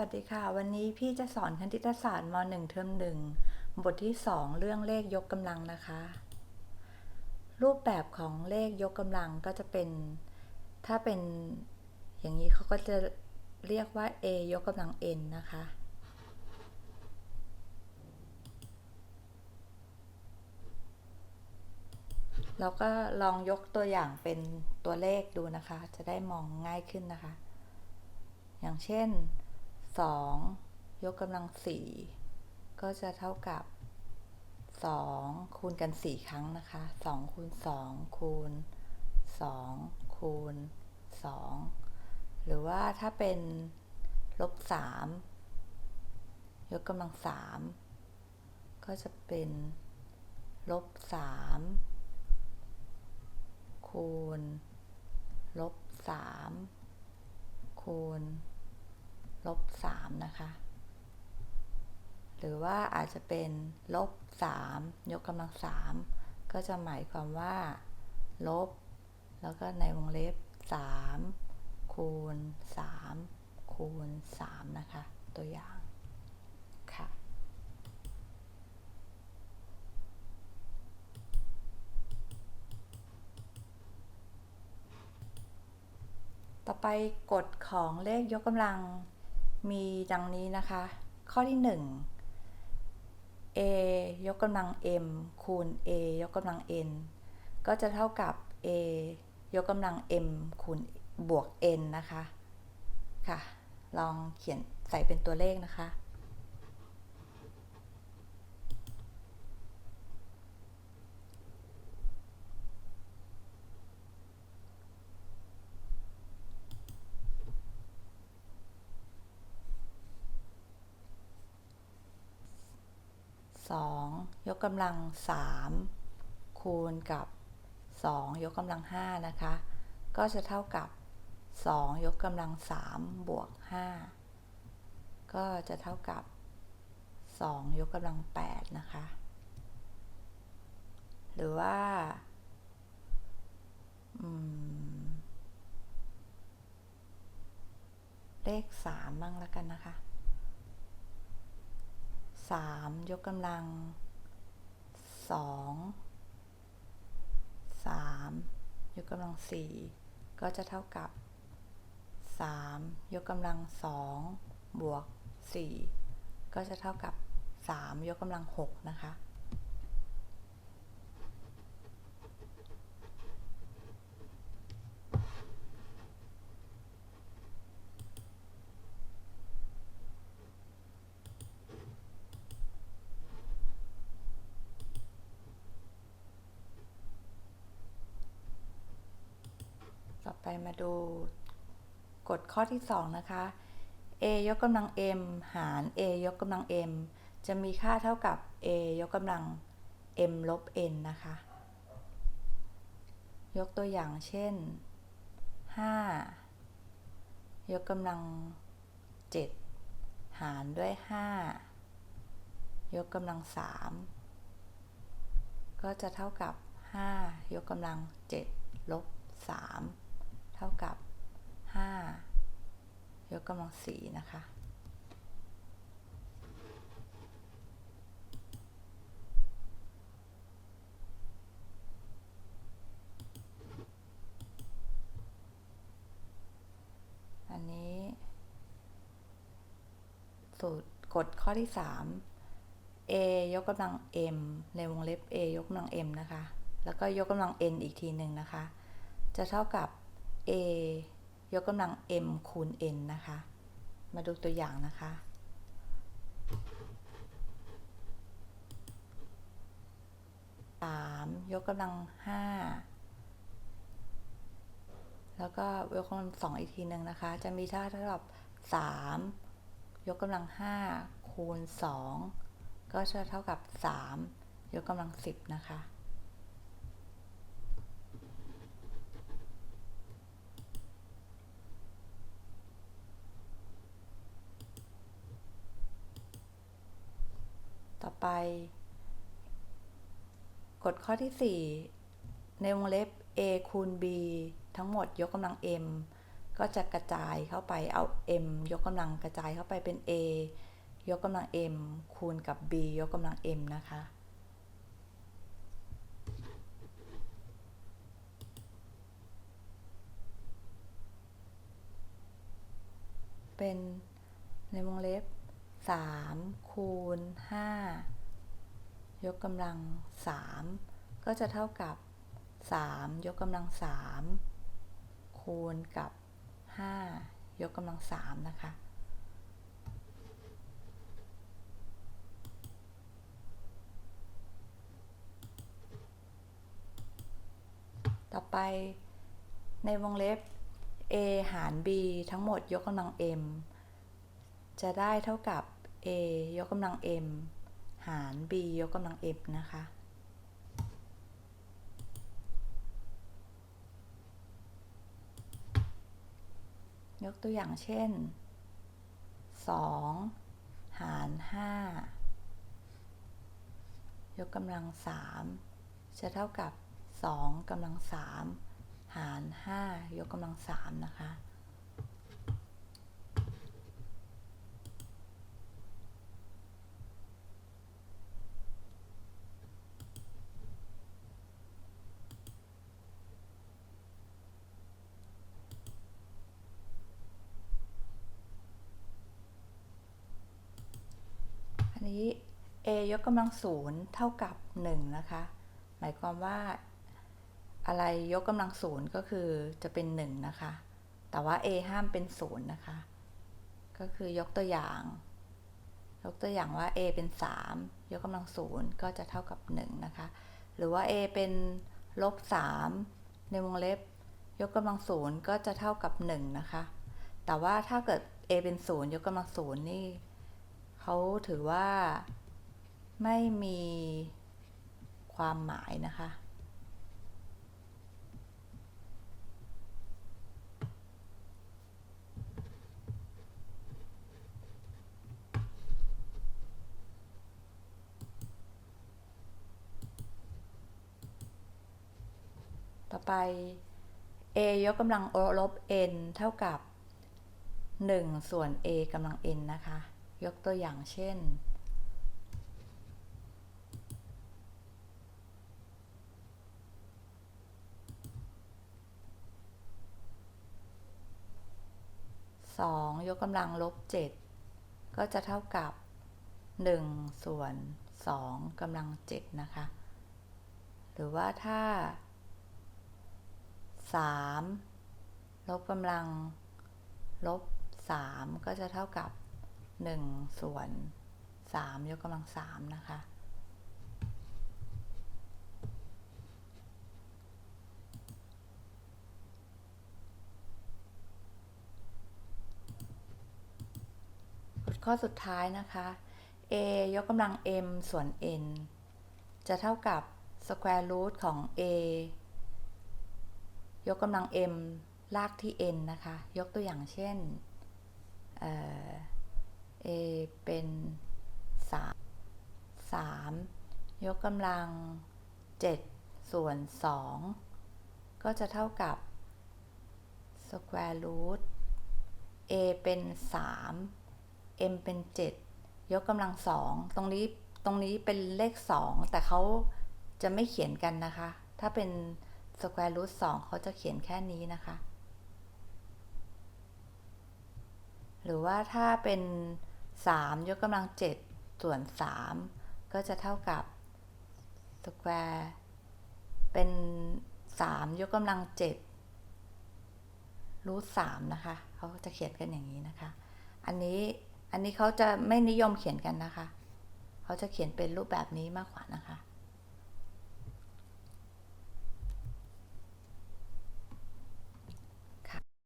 วัสดีค่ะ วันนี้พี่จะสอนคณิตศาสตร์ม .1 เทอม1 บทที่ 2 เรื่องเลขยกกำลังนะคะ รูปแบบของเลขยกกำลังก็จะเป็น ถ้าเป็นอย่างนี้เขาก็จะเรียกว่า a ยกกำลัง n นะคะเราก็ลองยกตัวอย่างเป็นตัวเลขดูนะคะ จะได้มองง่ายขึ้นนะคะ อย่างเช่น 2 ยกกำลัง 4 ก็จะเท่ากับ 2 คูณกัน 4 ครั้งนะคะ 2 คูณ 2 คูณ 2 คูณ 2 หรือว่าถ้าเป็นลบ 3 ยกกำลัง 3 ก็จะเป็นลบ 3 คูณลบ 3 คูณ ลบ3นะคะ หรือว่าอาจจะเป็นลบ3ยกกำลัง 3 ก็จะหมายความว่า ลบ แล้วก็ในวงเล็บ 3 คูณ 3 คูณ 3 นะคะ ตัวอย่างค่ะต่อไปกฎของเลขยกกำลัง มีดังนี้นะคะ ข้อที่ 1 a ยกกำลัง m คูณ a ยกกำลัง n ก็จะเท่ากับ a ยกกำลัง m คูณบวก n นะคะ ค่ะ ลองเขียนใส่เป็นตัวเลขนะคะ 2 ยกกำลัง 3 คูณกับ 2 ยกกำลัง 5 นะคะ ก็จะเท่ากับ 2 ยกกำลัง 3 บวก 5 ก็จะเท่ากับ 2 ยกกำลัง 8 นะคะ หรือว่าเลข 3 บ้างแล้วกันนะคะ 3 ยกกำลัง 2 3 ยกกำลัง 4 ก็จะเท่ากับ 3 ยกกำลัง 2 บวก 4 ก็จะเท่ากับ 3 ยกกำลัง 6 นะคะ มาดูกฎข้อที่ 2 นะคะ a ยกกำลัง m หาร a ยกกำลัง m จะมีค่าเท่ากับ a ยกกำลัง m ลบ n นะคะ ยกตัวอย่างเช่น 5 ยกกำลัง 7 หารด้วย 5 ยกกำลัง 3 ก็จะเท่ากับ 5 ยกกำลัง 7 ลบ 3 ท่ากับ 5 ยกกำลัง4นะคะ อันนี้ สูตรกฎข้อที่ 3 a ยกกำลัง m ในวงเล็บ a ยกกำลัง m นะคะ แล้วก็ยกกำลัง n อีกทีหนึ่งนะคะ จะเท่ากับ a ยกกำลัง m คูณ n นะคะ มาดูตัวอย่างนะคะ 3 ยกกำลัง 5 แล้วก็ยกกำลัง2อีกทีหนึ่งนะคะ จะมีค่าเท่ากับ 3 ยกกำลัง 5 คูณ 2 ก็จะเท่ากับ 3 ยกกำลัง 10 นะคะ ต่อไป กฎข้อที่ 4 ในวงเล็บ a คูณ b ทั้งหมดยกกำลัง m ก็จะกระจายเข้าไปเอา m ยกกำลังกระจายเข้าไปเป็น a ยกกำลัง m คูณกับ b ยกกำลัง m นะคะ เป็นในวงเล็บ 3 คูณ 5 ยกกำลัง 3 ก็จะเท่ากับ 3 ยกกำลัง 3 คูณกับ 5 ยกกำลัง 3 นะคะต่อไปในวงเล็บ a หาร b ทั้งหมดยกกำลัง m จะได้เท่ากับ a ยกกำลัง m หาร b ยกกำลัง m นะคะยกตัวอย่างเช่น 2 หาร 5 ยกกำลัง 3 จะเท่ากับ 2กำลัง 3 หาร 5 ยกกำลัง 3 นะคะ นี้ a ยกกำลังศูนย์เท่ากับ 1 นะคะ หมายความว่าอะไรยกกำลังศูนย์ก็คือจะเป็น 1 นะคะ แต่ว่า a ห้ามเป็นศูนย์นะคะ ก็คือยกตัวอย่าง ยกตัวอย่างว่า a เป็น 3 ยกกำลังศูนย์ก็จะเท่ากับ 1 นะคะ หรือว่า a เป็นลบ 3 ในวงเล็บ ยกกำลังศูนย์ก็จะเท่ากับ 1 นะคะ แต่ว่าถ้าเกิด a เป็นศูนย์ยกกำลังศูนย์นี่ เขาถือว่าไม่มีความหมายนะคะ ต่อไป a ยกกำลังลบ n เท่ากับ 1 ส่วน a กำลัง n นะคะ ยกตัวอย่างเช่น 2 ยกกำลังลบ 7 ก็จะเท่ากับ 1 ส่วน 2กำลัง 7 นะคะ หรือว่าถ้า 3 ลบกำลังลบ 3 ก็จะเท่ากับ 1 ส่วน 3 ยกกำลัง 3 นะคะ ข้อสุดท้ายนะคะ a ยกกำลัง m ส่วน n จะเท่ากับ square root ของ a ยกกำลัง m ลากที่ n นะคะ ยกตัวอย่างเช่น a เป็น 3 3 ยกกำลัง 7 ส่วน 2 ก็จะเท่ากับ square root a เป็น 3 m เป็น 7 ยกกำลัง 2 ตรงนี้ตรงนี้เป็นเลข 2 แต่เขาจะไม่เขียนกันนะคะ ถ้าเป็น square root 2เขาจะเขียนแค่นี้นะคะ หรือว่าถ้าเป็น 3 ยกกำลัง 7 ส่วน 3 ก็จะเท่ากับสแควร์เป็น 3 ยกกำลัง 7 รูท3นะคะ เขาจะเขียนกันอย่างนี้นะคะ อันนี้ อันนี้เขาจะไม่นิยมเขียนกันนะคะ เขาจะเขียนเป็นรูปแบบนี้มากกว่านะคะ